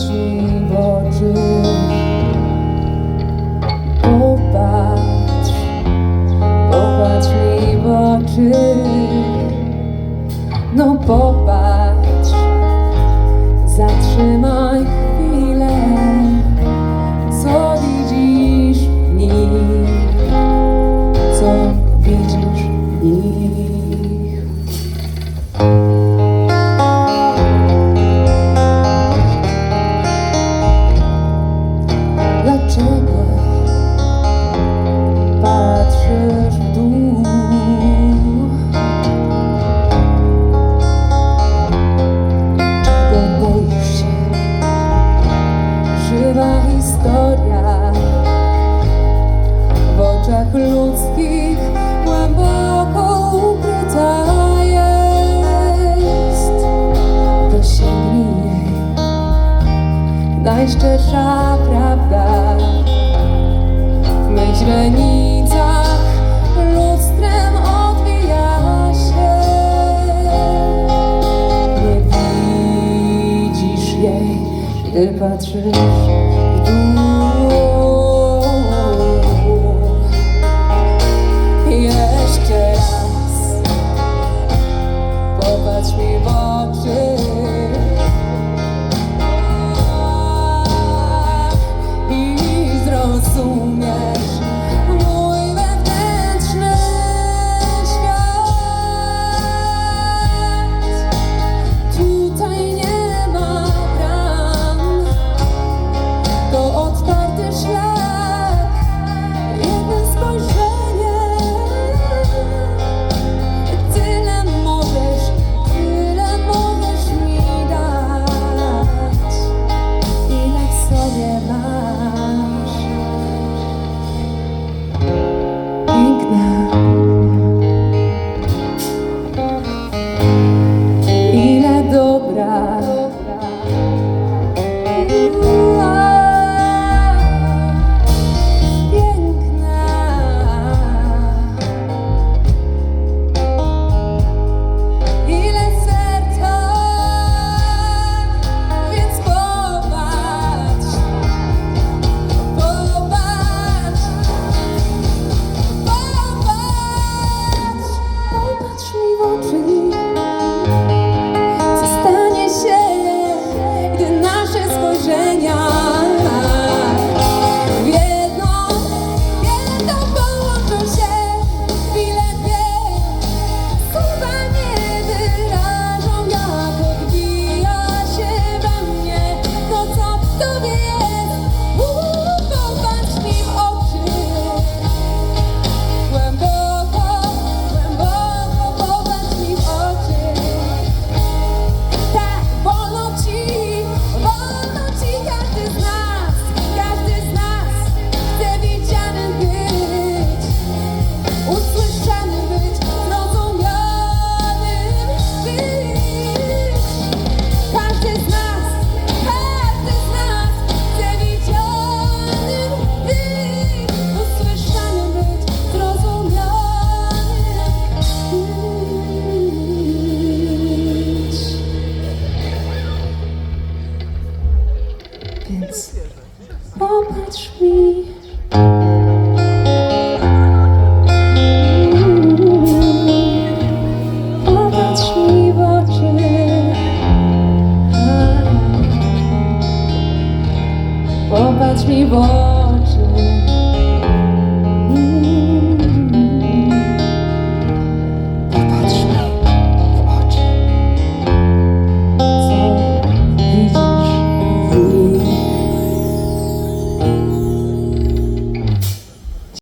ci w oczy. Popatrz, popatrz mi w oczy. No popatrz najszczersza prawda. W mych źrenicach lustrem odbija się. Nie widzisz jej, gdy patrzysz w dół. Jeszcze raz popatrz mi w oczy. Oh, popatrz me. Oh, mi me, boy. Popatrz mi.